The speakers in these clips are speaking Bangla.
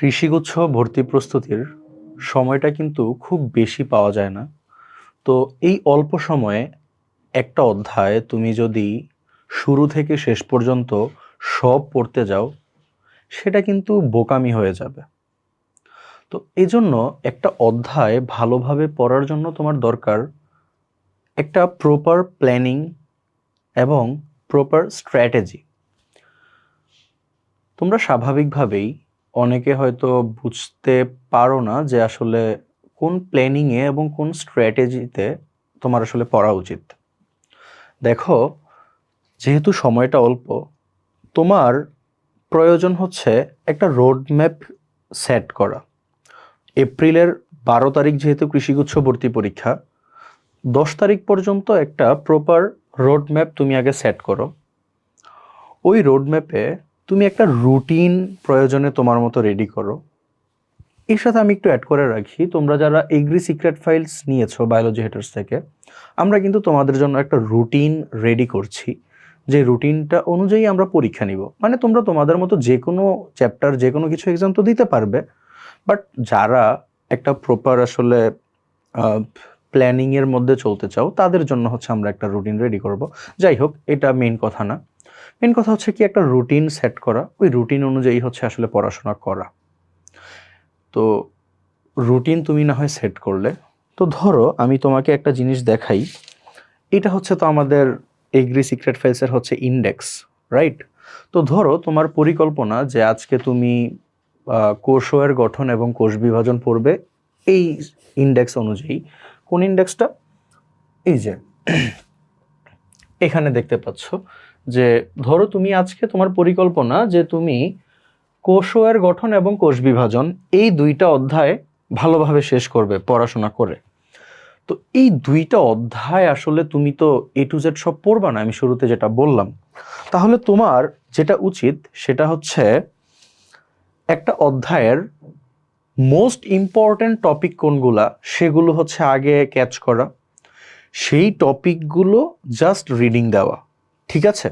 কৃষিগুচ্ছ ভর্তি প্রস্তুতির সময়টা কিন্তু খুব বেশি পাওয়া যায় না। তো এই অল্প সময়ে একটা অধ্যায় তুমি যদি শুরু থেকে শেষ পর্যন্ত সব পড়তে যাও, সেটা কিন্তু বোকামি হয়ে যাবে। তো এজন্য একটা অধ্যায় ভালোভাবে পড়ার জন্য তোমার দরকার একটা প্রপার প্ল্যানিং এবং প্রপার স্ট্র্যাটেজি তোমরা স্বাভাবিকভাবেই অনেকে হয়তো বুঝতে পারো না যে আসলে কোন প্ল্যানিংয়ে এবং কোন স্ট্র্যাটেজিতে তোমার আসলে পড়া উচিত। দেখো, যেহেতু সময়টা অল্প, তোমার প্রয়োজন হচ্ছে একটা রোড ম্যাপ সেট করা। এপ্রিলের বারো তারিখ যেহেতু কৃষিগুচ্ছ ভর্তি পরীক্ষা, দশ তারিখ পর্যন্ত একটা প্রপার রোড ম্যাপ তুমি আগে সেট করো। ওই রোড ম্যাপে তুমি একটা রুটিন প্রয়োজনে তোমার মতো রেডি করো। এর সাথে আমি একটু অ্যাড করে রাখি, তোমরা যারা এগ্রি সিক্রেট ফাইলস নিয়েছো বায়োলজি হেটার্স থেকে, আমরা কিন্তু তোমাদের জন্য একটা রুটিন রেডি করছি। যে রুটিনটা অনুযায়ী আমরা পরীক্ষা নিব। মানে তোমরা তোমাদের মতো যে কোনো চ্যাপ্টার যে কোনো কিছু এক্সাম তো দিতে পারবে। বাট যারা একটা প্রপার আসলে প্ল্যানিংয়ের মধ্যে চলতে চাও, তাদের জন্য হচ্ছে আমরা একটা রুটিন রেডি করব। যাই হোক, এটা মেইন কথা না। মেন কথা হচ্ছে কি, একটা রুটিন সেট করা। ওই রুটিন অনুযায়ী হচ্ছে আসলে পড়াশোনা করা। তো রুটিন তুমি না হয় সেট করলে, তো ধরো আমি তোমাকে একটা জিনিস দেখাই। এটা হচ্ছে তো আমাদের এগ্রি সিক্রেট ফাইলসের হচ্ছে ইন্ডেক্স রাইট তো ধরো তোমার পরিকল্পনা যে আজকে তুমি কোষের গঠন এবং কোষ বিভাজন পড়বে এই ইন্ডেক্স অনুযায়ী। কোন ইন্ডেক্সটা এই যে এখানে দেখতে পাচ্ছ যে, ধরো তুমি আজকে তোমার পরিকল্পনা যে তুমি কোষের গঠন এবং কোষ বিভাজন এই দুইটা অধ্যায় ভালোভাবে শেষ করবে পড়াশোনা করে। তো এই দুইটা অধ্যায় আসলে তুমি তো এ টু জেড সব পড়বা না, আমি শুরুতে যেটা বললাম। তাহলে তোমার যেটা উচিত সেটা হচ্ছে একটা অধ্যায়ের মোস্ট ইম্পর্ট্যান্ট টপিক কোনগুলা, সেগুলো হচ্ছে আগে ক্যাচ করা। সেই টপিকগুলো জাস্ট রিডিং দেওয়া, ঠিক আছে?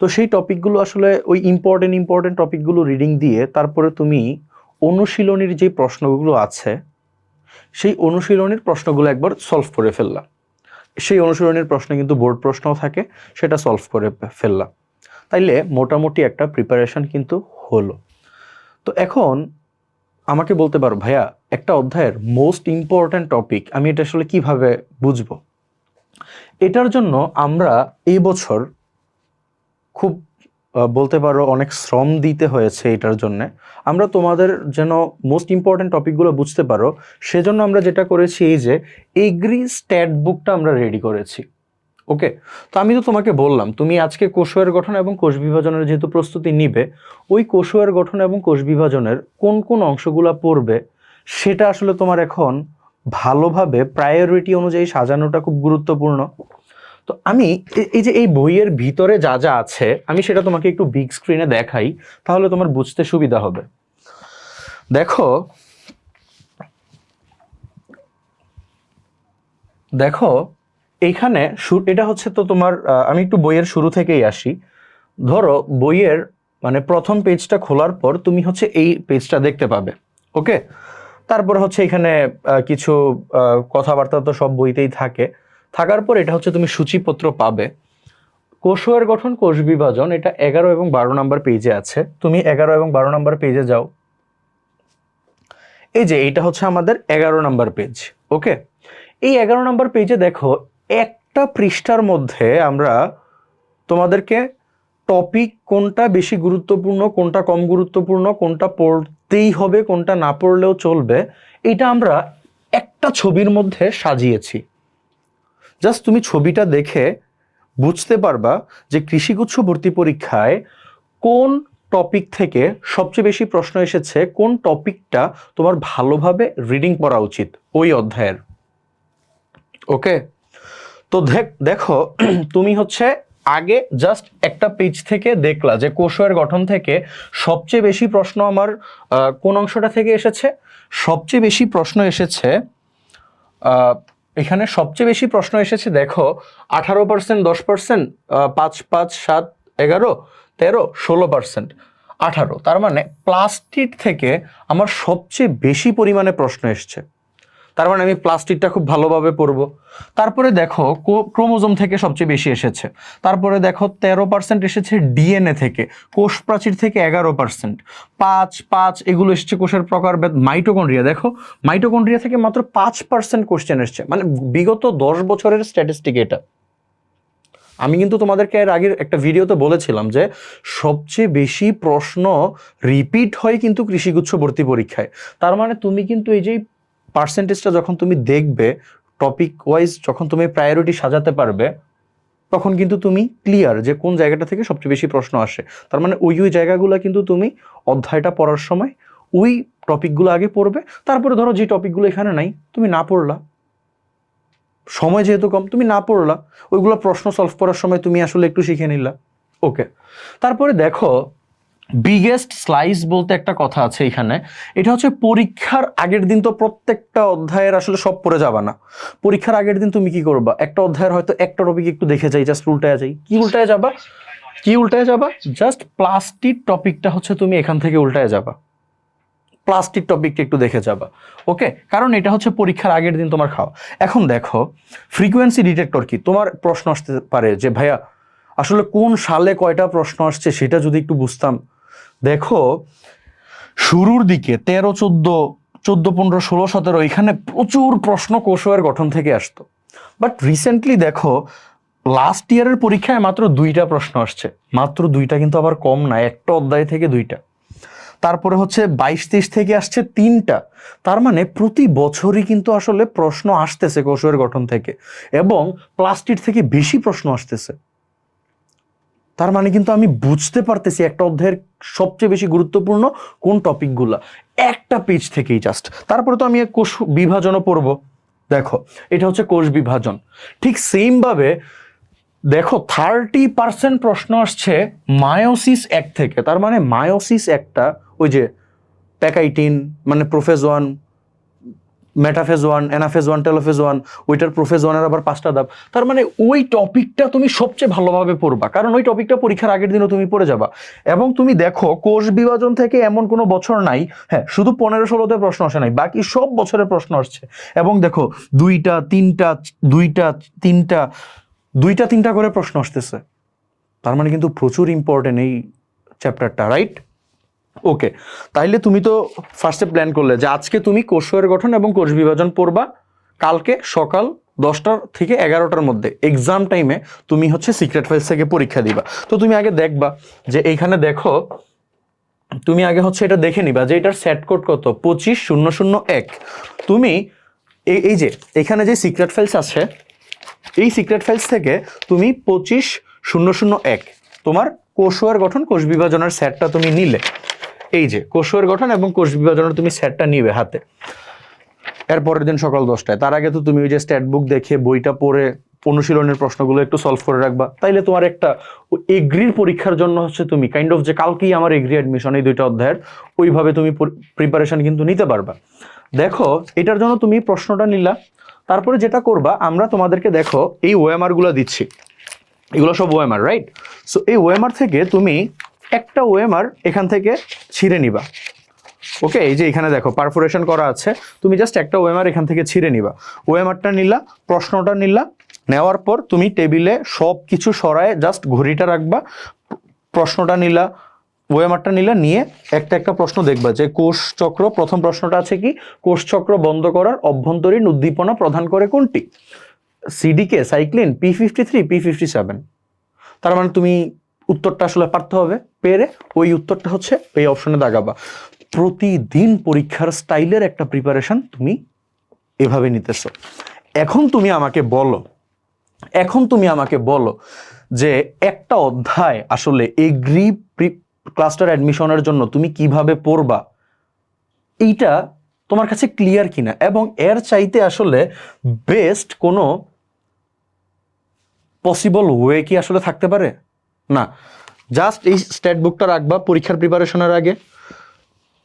তো সেই টপিকগুলো আসলে ওই ইম্পর্টেন্ট ইম্পর্টেন্ট টপিকগুলো রিডিং দিয়ে তারপরে তুমি অনুশীলনীর যে প্রশ্নগুলো আছে, সেই অনুশীলনীর প্রশ্নগুলো একবার সলভ করে ফেললা। সেই অনুশীলনীর প্রশ্ন কিন্তু বোর্ড প্রশ্নও থাকে, সেটা সলভ করে ফেললা। তাইলে মোটামুটি একটা প্রিপারেশন কিন্তু হলো। তো এখন আমাকে বলতে পারো, ভাইয়া, একটা অধ্যায়ের মোস্ট ইম্পর্ট্যান্ট টপিক আমি এটা আসলে কীভাবে বুঝব? এটার জন্য আমরা এই বছর খুব বলতে পারো অনেক শ্রম দিতে হয়েছে এটার জন্য। আমরা তোমাদের যেন মোস্ট ইম্পর্ট্যান্ট টপিকগুলো বুঝতে পারো, সেজন্য আমরা যেটা করেছি এই যে এগ্রি স্ট্যাট বুকটা আমরা রেডি করেছি। ওকে তো আমি তো তোমাকে বললাম, তুমি আজকে কোষের গঠন এবং কোষ বিভাজনের যেহেতু প্রস্তুতি নিবে, ওই কোষের গঠন এবং কোষ বিভাজনের কোন কোন অংশগুলো পড়বে, সেটা আসলে তোমার এখন ভালোভাবে প্রায়োরিটি অনুযায়ী সাজানোটা খুব গুরুত্বপূর্ণ। তো আমি এই যে এই বইয়ের ভিতরে যা যা আছে, আমি সেটা তোমাকে একটু বিগ স্ক্রিনে দেখাই, তাহলে তোমার বুঝতে সুবিধা হবে। দেখো দেখো এইখানে এটা হচ্ছে তো তোমার আমি একটু বইয়ের শুরু থেকেই আসি। ধরো, বইয়ের মানে প্রথম পেজটা খোলার পর তুমি হচ্ছে এই পেজটা দেখতে পাবে ওকে তারপর হচ্ছে এখানে কিছু কথাবার্তা তো সব বইতেই থাকে। থাকার পর এটা হচ্ছে তুমি সূচিপত্র পাবে। কোষের গঠন, কোষ বিভাজন, এটা এগারো এবং বারো নাম্বার পেজে আছে। তুমি এগারো এবং বারো নাম্বার পেজে যাও। এই যে, এটা হচ্ছে আমাদের এগারো নাম্বার পেজ ওকে এই এগারো নাম্বার পেজে দেখো, একটা পৃষ্ঠার মধ্যে আমরা তোমাদেরকে টপিক কোনটা বেশি গুরুত্বপূর্ণ, কোনটা কম গুরুত্বপূর্ণ, কোনটা পড়তেই হবে, কোনটা না পড়লেও চলবে। এটা আমরা একটা ছবির মধ্যে সাজিয়েছি। জাস্ট তুমি ছবিটা দেখে বুঝতে পারবা যে কৃষিগুচ্ছ ভর্তি পরীক্ষায় কোন টপিক থেকে সবচেয়ে বেশি প্রশ্ন এসেছে, কোন টপিকটা তোমার ভালোভাবে রিডিং পড়া উচিত ওই অধ্যায়ের। ওকে? তো দেখো, তুমি হচ্ছে আগে জাস্ট একটা পেজ থেকে দেখলা যে কোষের গঠন থেকে সবচেয়ে বেশি প্রশ্ন আমার কোন অংশটা থেকে এসেছে? সবচেয়ে বেশি প্রশ্ন এসেছে এখানে সবচেয়ে বেশি প্রশ্ন এসেছে দেখো, আঠারো পার্সেন্ট দশ পার্সেন্ট পাঁচ পাঁচ, সাত, এগারো, তেরো, ষোলো পার্সেন্ট আঠারো। তার মানে প্লাস্টিক থেকে আমার সবচেয়ে বেশি পরিমাণে প্রশ্ন এসছে। তার মানে আমি প্লাস্টিকটা খুব ভালোভাবে পড়ব তারপরে দেখো ক্রোমোজোম থেকে সবচেয়ে বেশি এসেছে। তারপরে দেখো, তেরো পার্সেন্ট এসেছে ডিএনএ থেকে কোষ প্রাচীর থেকে এগারো পার্সেন্ট পাঁচ পাঁচ, এগুলো এসেছে কোষের প্রকারভেদ মাইটোকন্ড্রিয়া। দেখো, মাইটোকন্ড্রিয়া থেকে মাত্র পাঁচ পার্সেন্ট কোশ্চেন এসছে। মানে বিগত দশ বছরের স্ট্যাটিস্টিক এটা। আমি কিন্তু তোমাদেরকে এর আগের একটা ভিডিওতে বলেছিলাম যে, সবচেয়ে বেশি প্রশ্ন রিপিট হয় কিন্তু কৃষিগুচ্ছ ভর্তি পরীক্ষায়। তার মানে তুমি কিন্তু এই যে পার্সেন্টেজটা যখন তুমি দেখবে টপিক ওয়াইজ যখন তুমি প্রায়োরিটি সাজাতে পারবে, তখন কিন্তু তুমি ক্লিয়ার যে কোন জায়গাটা থেকে সবচেয়ে বেশি প্রশ্ন আসে। তার মানে ওই ওই জায়গাগুলো কিন্তু তুমি অধ্যায়টা পড়ার সময় ওই টপিকগুলো আগে পড়বে। তারপরে ধরো যে টপিকগুলো এখানে নাই, তুমি না পড়লা। সময় যেহেতু কম, তুমি না পড়লা। ওইগুলো প্রশ্ন সলভ করার সময় তুমি আসলে একটু শিখে নিলা। ওকে তারপরে দেখো বিগেস্ট স্লাইস বলতে একটা কথা আছে এখানে। এটা হচ্ছে পরীক্ষার আগের দিন তো প্রত্যেকটা অধ্যায়ের আসলে সব পড়ে যাবা না। পরীক্ষার আগের দিন তুমি কি করবা? একটা অধ্যায়ের হয়তো একটা টপিক একটু দেখে যাই জাস্ট উল্টায় যাই। কি উল্টায় যাবা? কি উল্টায় যাবা? জাস্ট প্লাস্টিক টপিকটা হচ্ছে তুমি এখান থেকে উল্টায় যাবা। প্লাস্টিক টপিকটা একটু দেখে যাবা। ওকে কারণ এটা হচ্ছে পরীক্ষার আগের দিন তোমার খাওয়া। এখন দেখো ফ্রিকোয়েন্সি ডিটেক্টর কি? তোমার প্রশ্ন আসতে পারে যে, ভাইয়া, আসলে কোন সালে কয়টা প্রশ্ন আসছে? সেটা যদি একটু বুঝতাম। দেখো, শুরুর দিকে তেরো, চোদ্দ চোদ্দ, পনেরো, ষোলো, সতেরো, এখানে প্রচুর প্রশ্ন কোষের গঠন থেকে আসতো। বাট রিসেন্টলি দেখো লাস্ট ইয়ারের পরীক্ষায় মাত্র দুইটা প্রশ্ন আসছে। মাত্র দুইটা কিন্তু আবার কম না, একটা অধ্যায় থেকে দুইটা। তারপরে হচ্ছে বাইশ, তেইশ থেকে আসছে তিনটা। তার মানে প্রতি বছরই কিন্তু আসলে প্রশ্ন আসতেছে কোষের গঠন থেকে। এবং প্লাস্টিক থেকে বেশি প্রশ্ন আসতেছে। তার মানে কিন্তু আমি বুঝতে পারতেছি একটা অধ্যায়ের সবচেয়ে বেশি গুরুত্বপূর্ণ কোন টপিকগুলো। একটা পেজ থেকেই জাস্ট তারপরে তো আমি কোষ বিভাজনও পড়ব। দেখো, এটা হচ্ছে কোষ বিভাজন। ঠিক সেমভাবে দেখো থার্টি পার্সেন্ট প্রশ্ন আসছে মায়োসিস এক থেকে। তার মানে মায়োসিস একটা, ওই যে প্যাকাইটিন মানে prophase one metaphase one anaphase one telophase one ওইটার প্রোফেজ ওয়ানের আবার পাঁচটা ধাপ। তার মানে ওই টপিকটা তুমি সবচেয়ে ভালোভাবে পড়বা। কারণ ওই টপিকটা পরীক্ষার আগের দিনও তুমি পড়ে যাবা। এবং তুমি দেখো, কোষ বিভাজন থেকে এমন কোনো বছর নাই। হ্যাঁ শুধু পনেরো ষোলোতে প্রশ্ন আসে নাই, বাকি সব বছরের প্রশ্ন আসছে। এবং দেখো, দুইটা, তিনটা দুইটা তিনটা দুইটা, তিনটা করে প্রশ্ন আসতেছে। তার মানে কিন্তু প্রচুর ইম্পর্টেন্ট এই চ্যাপ্টারটা রাইট ওকে তাইলে তুমি তো ফার্স্টে প্ল্যান করলে যে আজকে তুমি কোষের গঠন এবং কোষ বিভাজন পড়বা কালকে সকাল দশটার থেকে এগারোটার মধ্যে। এক্সাম টাইমে তুমি হচ্ছে সিক্রেট ফাইলস থেকে পরীক্ষা দিবা। তো তুমি আগে দেখবা যে এইখানে দেখো, তুমি আগে হচ্ছে এটা দেখে নিবা যে এটার সেট কোড কত? পঁচিশ শূন্য শূন্য এক। তুমি এই যে এখানে যে সিক্রেট ফাইলস আছে, এই সিক্রেট ফাইলস থেকে তুমি পঁচিশ শূন্য শূন্য এক তোমার কোষের গঠন, কোষ বিভাজনের সেটটা তুমি নিলে। এই যে, কোষের গঠন এবং কোষ বিভাজনের তুমি সেটটা নিবে হাতে। এর পরের দিন সকাল দশটায়। তার আগে তো তুমি ওই যে স্ট্যাট বুক দেখে, বইটা পড়ে, অনুশীলনের প্রশ্নগুলো একটু সলভ করে রাখবা। তাইলে তোমার একটা এগ্রির পরীক্ষার জন্য হচ্ছে তুমি কাইন্ড অফ যে কালকেই আমার এগ্রি অ্যাডমিশন এই দুইটা অধ্যায়ের, ওইভাবে তুমি প্রিপারেশন কিন্তু নিতে পারবা। দেখো, এটার জন্য তুমি প্রশ্নটা নিলা। তারপরে যেটা করবা, আমরা তোমাদেরকে দেখো, এই ওএমআরগুলো দিচ্ছি। এগুলো সব ওএমআর রাইট সো এই ওএমআর থেকে তুমি একটা ওএমআর এখান থেকে ছিঁড়ে নিবা। ওকে, এই যে এখানে দেখো পারফোরেশন করা আছে। তুমি জাস্ট একটা ওএমআর এখান থেকে ছিঁড়ে নিবা। ওএমআরটা নিলা, প্রশ্নটা নিলা, নেওয়ার পর তুমি টেবিলে সব কিছু সরায় জাস্ট ঘড়িটা রাখবা, প্রশ্নটা নিলা, ওয়েমারটা নিলা, নিয়ে একটা একটা প্রশ্ন দেখবা যে কোষ চক্র, প্রথম প্রশ্নটা আছে কি? কোষ চক্র বন্ধ করার অভ্যন্তরীণ উদ্দীপনা প্রদান করে কোনটি? CDK cyclin P fifty three P fifty seven তার মানে তুমি উত্তরটা আসলে পারতে হবে। পেরে ওই উত্তরটা হচ্ছে এই অপশনে দাগাবা। প্রতিদিন পরীক্ষার স্টাইলের একটা প্রিপারেশন তুমি এভাবে নিতেছ। এখন তুমি আমাকে বলো, এখন তুমি আমাকে বলো যে একটা অধ্যায় আসলে এগ্রি ক্লাস্টার অ্যাডমিশনের জন্য তুমি কীভাবে পড়বা, এইটা তোমার কাছে ক্লিয়ার কিনা? এবং এর চাইতে আসলে বেস্ট কোনো পসিবল ওয়ে কি আসলে থাকতে পারে? না জাস্ট এই স্ট্যাট বুকটা রাখবা, পরীক্ষার প্রিপারেশনের আগে।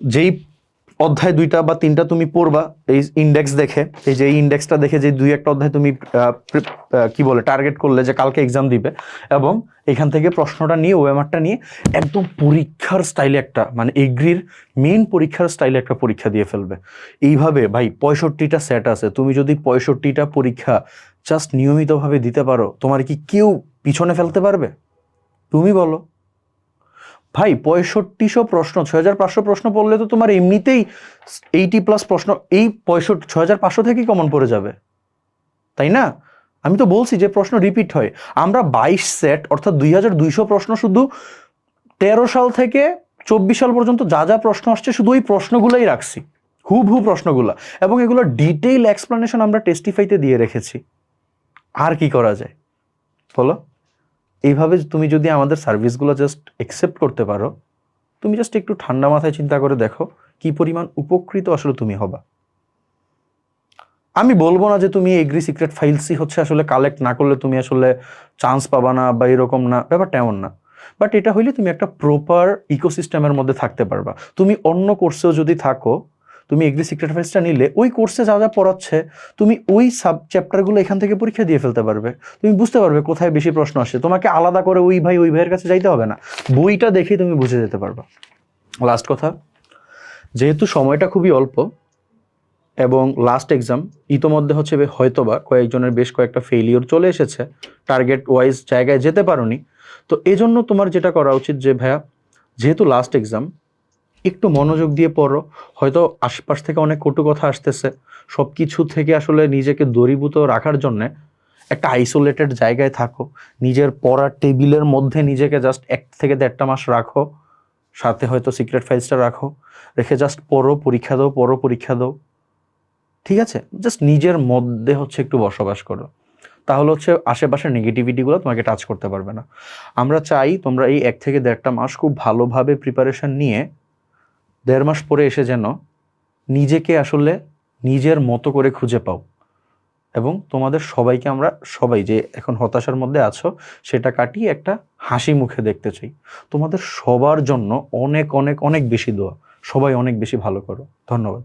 যেই অধ্যায় দুইটা বা তিনটা তুমি পড়বা, এই ইন্ডেক্স দেখে, এই যে ইন্ডেক্সটা দেখে যে দুই একটা অধ্যায় তুমি কি বলে টার্গেট করলে যে কালকে এক্সাম দিবে, এবং এখান থেকে প্রশ্নটা নিয়ে ওএমআরটা নিয়ে একদম পরীক্ষার স্টাইলে একটা মানে এগ্রির মেন পরীক্ষার স্টাইলে একটা পরীক্ষা দিয়ে ফেলবে। এইভাবে, ভাই, পঁয়ষট্টিটা সেট আছে, তুমি যদি পঁয়ষট্টিটা পরীক্ষা জাস্ট নিয়মিতভাবে দিতে পারো, তোমার কি কেউ পিছনে ফেলতে পারবে? তুমি বলো। ভাই, পঁয়ষট্টিশো প্রশ্ন ছয় হাজার পাঁচশো প্রশ্ন পড়লে তো তোমার এমনিতেই এইটি প্লাস প্রশ্ন, এই পঁয়ষট্টি ছয় হাজার পাঁচশো থেকেই কমন পড়ে যাবে। তাই না? আমি তো বলছি যে প্রশ্ন রিপিট হয়। আমরা বাইশ সেট অর্থাৎ দুই হাজার দুইশো প্রশ্ন শুধু তেরো সাল থেকে চব্বিশ সাল পর্যন্ত যা যা প্রশ্ন আসছে শুধু ওই প্রশ্নগুলোই রাখছি। হুবহু প্রশ্নগুলো। এবং এগুলো ডিটেইল এক্সপ্লেনেশন আমরা টেস্টিফাইতে দিয়ে রেখেছি। আর কি করা যায়? বলো। এইভাবে তুমি যদি আমাদের সার্ভিসগুলো জাস্ট একসেপ্ট করতে পারো, তুমি জাস্ট একটু ঠান্ডা মাথায় চিন্তা করে দেখো কি পরিমাণ উপকৃত আসলে তুমি হবা। আমি বলব না যে তুমি এগ্রি সিক্রেট ফাইলসই হচ্ছে আসলে কালেক্ট না করলে তুমি আসলে চান্স পাবা না বা এরকম না, ব্যাপারটা এমন না। বাট এটা হইলে তুমি একটা প্রপার ইকোসিস্টেমের মধ্যে থাকতে পারবা। তুমি অন্য কোর্সেও যদি থাকো তুমি এগ্রি সিক্রেট ফাইলসটা নিলে, ওই কোর্সে যা যা পড়াচ্ছে, তুমি ওই সাব চ্যাপ্টারগুলো এখান থেকে পরীক্ষা দিয়ে ফেলতে পারবে। তুমি বুঝতে পারবে কোথায় বেশি প্রশ্ন আসে। তোমাকে আলাদা করে ওই ভাই, ওই ভাইয়ের কাছে যাইতে হবে না। বইটা দেখেই তুমি বুঝে যেতে পারবা। লাস্ট কথা, যেহেতু সময়টা খুবই অল্প, এবং লাস্ট এক্সাম ইতোমধ্যে হচ্ছে হয়তোবা কয়েকজনের বেশ কয়েকটা ফেলিওর চলে এসেছে টার্গেট ওয়াইজ জায়গায় যেতে পারোনি। তো এজন্য তোমার যেটা করা উচিত যে, ভাইয়া, যেহেতু লাস্ট এক্সাম একটু মনোযোগ দিয়ে পড়ো। হয়তো আশপাশ থেকে অনেক কটু কথা আসতেছে। সব কিছু থেকে আসলে নিজেকে দূরীভূত রাখার জন্যে একটা আইসোলেটেড জায়গায় থাকো। নিজের পড়ার টেবিলের মধ্যে নিজেকে জাস্ট এক থেকে দেড়টা মাস রাখো। সাথে হয়তো সিক্রেট ফাইলসটা রাখো। রেখে জাস্ট পড়ো, পরীক্ষা দাও, পড়ো, পরীক্ষা দাও। ঠিক আছে? জাস্ট নিজের মধ্যে হচ্ছে একটু বসবাস করো। তাহলে হচ্ছে আশেপাশের নেগেটিভিটিগুলো তোমাকে টাচ করতে পারবে না। আমরা চাই তোমরা এই এক থেকে দেড়টা মাস খুব ভালোভাবে প্রিপারেশন নিয়ে দেড় মাস পরে এসে যেন নিজেকে আসলে নিজের মতো করে খুঁজে পাও এবং তোমাদের সবাইকে আমরা সবাই যে এখন হতাশার মধ্যে আছো, সেটা কাটিয়ে একটা হাসি মুখে দেখতে চাই। তোমাদের সবার জন্য অনেক অনেক অনেক বেশি দোয়া। সবাই অনেক বেশি ভালো করো। ধন্যবাদ।